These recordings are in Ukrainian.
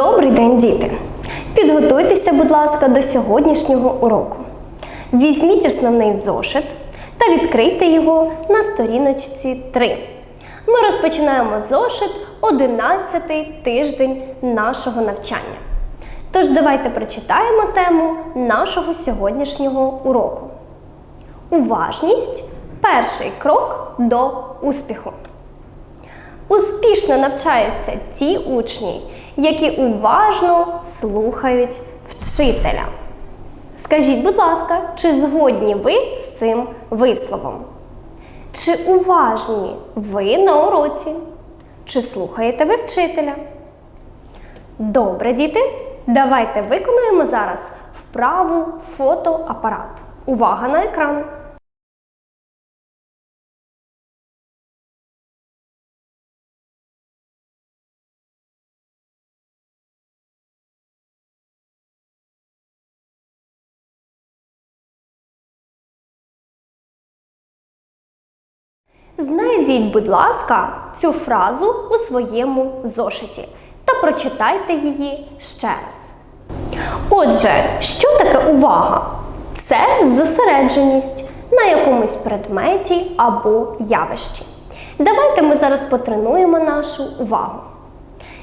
Добрий день, діти! Підготуйтеся, будь ласка, до сьогоднішнього уроку. Візьміть основний зошит та відкрийте його на сторіночці 3. Ми розпочинаємо зошит 11-й тиждень нашого навчання. Тож давайте прочитаємо тему нашого сьогоднішнього уроку. Уважність перший крок до успіху. Успішно навчаються ті учні, які уважно слухають вчителя. Скажіть, будь ласка, чи згодні ви з цим висловом? Чи уважні ви на уроці? Чи слухаєте ви вчителя? Добре, діти, давайте виконуємо зараз вправу фотоапарат. Увага на екран! Знайдіть, будь ласка, цю фразу у своєму зошиті та прочитайте її ще раз. Отже, що таке увага? Це зосередженість на якомусь предметі або явищі. Давайте ми зараз потренуємо нашу увагу.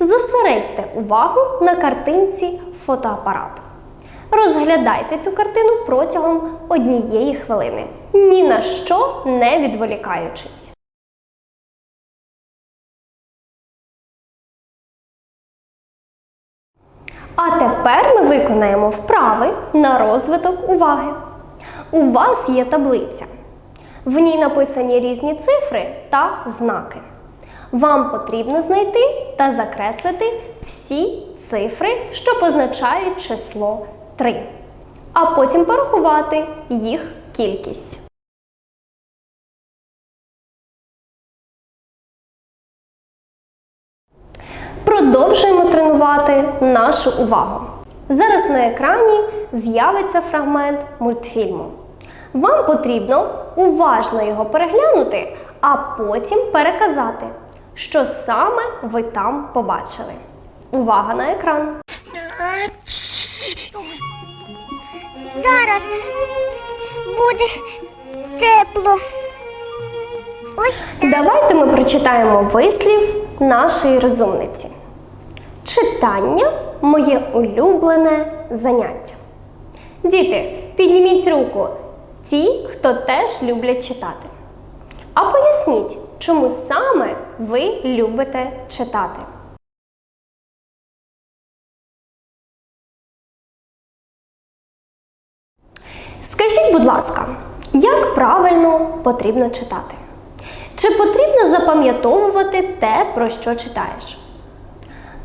Зосередьте увагу на картинці фотоапарату. Розглядайте цю картину протягом однієї хвилини, ні на що не відволікаючись. А тепер ми виконаємо вправи на розвиток уваги. У вас є таблиця. В ній написані різні цифри та знаки. Вам потрібно знайти та закреслити всі цифри, що позначають число 3, а потім порахувати їх кількість. Продовжуємо тренувати нашу увагу. Зараз на екрані з'явиться фрагмент мультфільму. Вам потрібно уважно його переглянути, а потім переказати, що саме ви там побачили. Увага на екран! Зараз буде тепло. Ой, Давайте ми прочитаємо вислів нашої розумниці. Читання моє улюблене заняття. Діти, підніміть руку ті, хто теж люблять читати. А поясніть, чому саме ви любите читати. Скажіть, будь ласка, як правильно потрібно читати? Чи потрібно запам'ятовувати те, про що читаєш?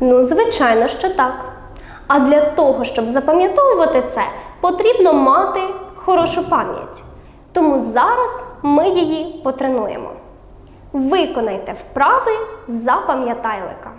Ну, звичайно, що так. А для того, щоб запам'ятовувати це, потрібно мати хорошу пам'ять. Тому зараз ми її потренуємо. Виконайте вправи запам'ятайлика.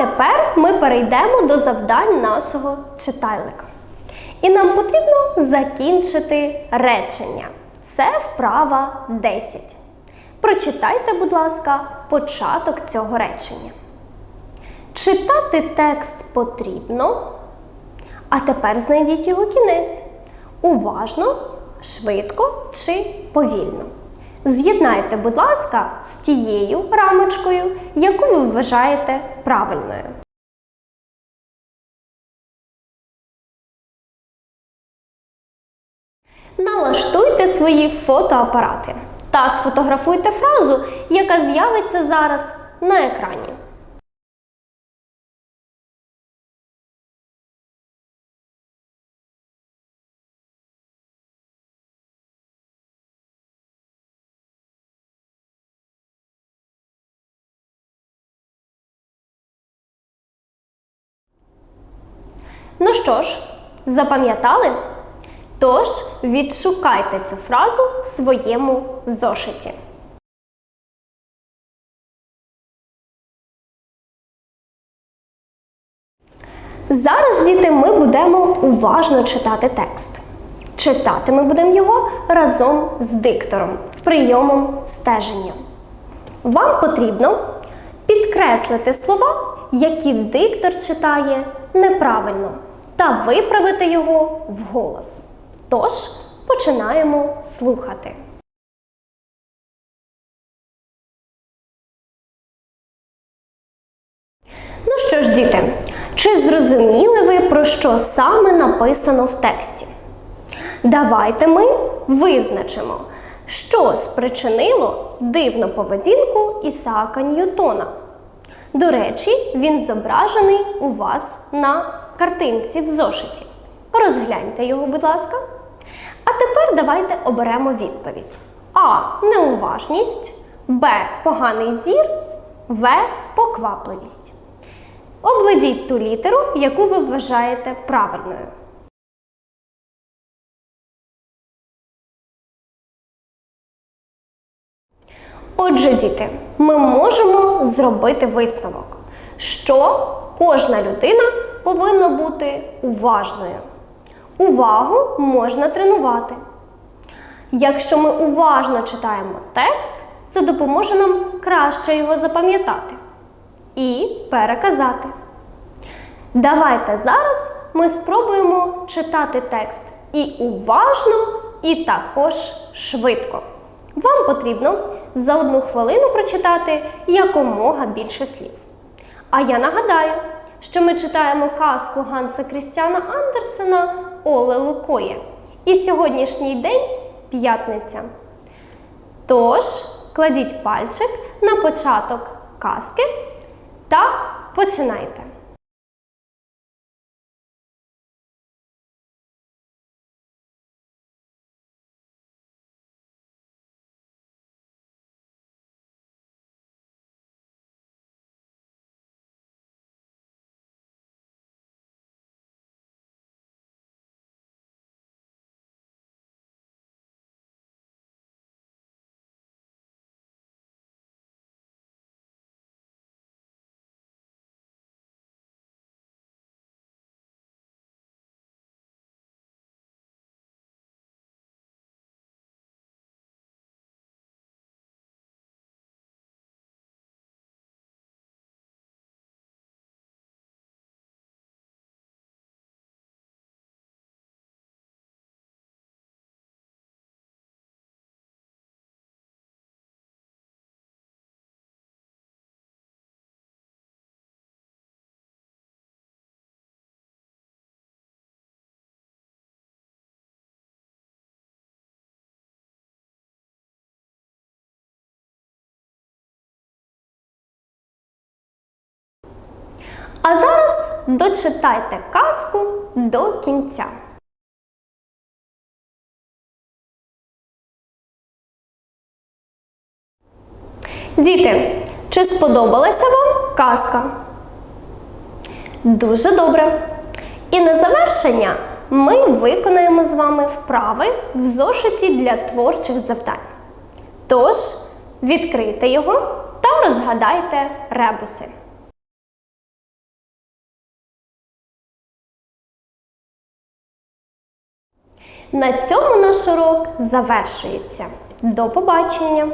Тепер ми перейдемо до завдань нашого читайлика. І нам потрібно закінчити речення. Це вправа 10. Прочитайте, будь ласка, початок цього речення. Читати текст потрібно. А тепер знайдіть його кінець. Уважно, швидко чи повільно. З'єднайте, будь ласка, з тією рамочкою, яку ви вважаєте правильною. Налаштуйте свої фотоапарати та сфотографуйте фразу, яка з'явиться зараз на екрані. Ну що ж, запам'ятали? Тож відшукайте цю фразу в своєму зошиті. Зараз, діти, ми будемо уважно читати текст. Читати ми будемо його разом з диктором, прийомом стеження. Вам потрібно підкреслити слова, які диктор читає неправильно, та виправити його вголос. Тож починаємо слухати. Ну що ж, діти, чи зрозуміли ви, про що саме написано в тексті? Давайте ми визначимо, що спричинило дивну поведінку Ісаака Ньютона. До речі, він зображений у вас на картинці в зошиті. Розгляньте його, будь ласка. А тепер давайте оберемо відповідь: А. Неуважність, Б. Поганий зір, В. Поквапливість. Обведіть ту літеру, яку ви вважаєте правильною. Отже, діти, ми можемо зробити висновок, що кожна людина повинна бути уважною. Увагу можна тренувати. Якщо ми уважно читаємо текст, це допоможе нам краще його запам'ятати і переказати. Давайте зараз ми спробуємо читати текст і уважно, і також швидко. Вам потрібно за одну хвилину прочитати якомога більше слів. А я нагадаю, що ми читаємо казку Ганса Крістіана Андерсена Оле Лукоє. І сьогоднішній день п'ятниця. Тож, кладіть пальчик на початок казки та починайте. А зараз дочитайте казку до кінця. Діти, чи сподобалася вам казка? Дуже добре. І на завершення ми виконаємо з вами вправи в зошиті для творчих завдань. Тож, відкрийте його та розгадайте ребуси. На цьому наш урок завершується. До побачення!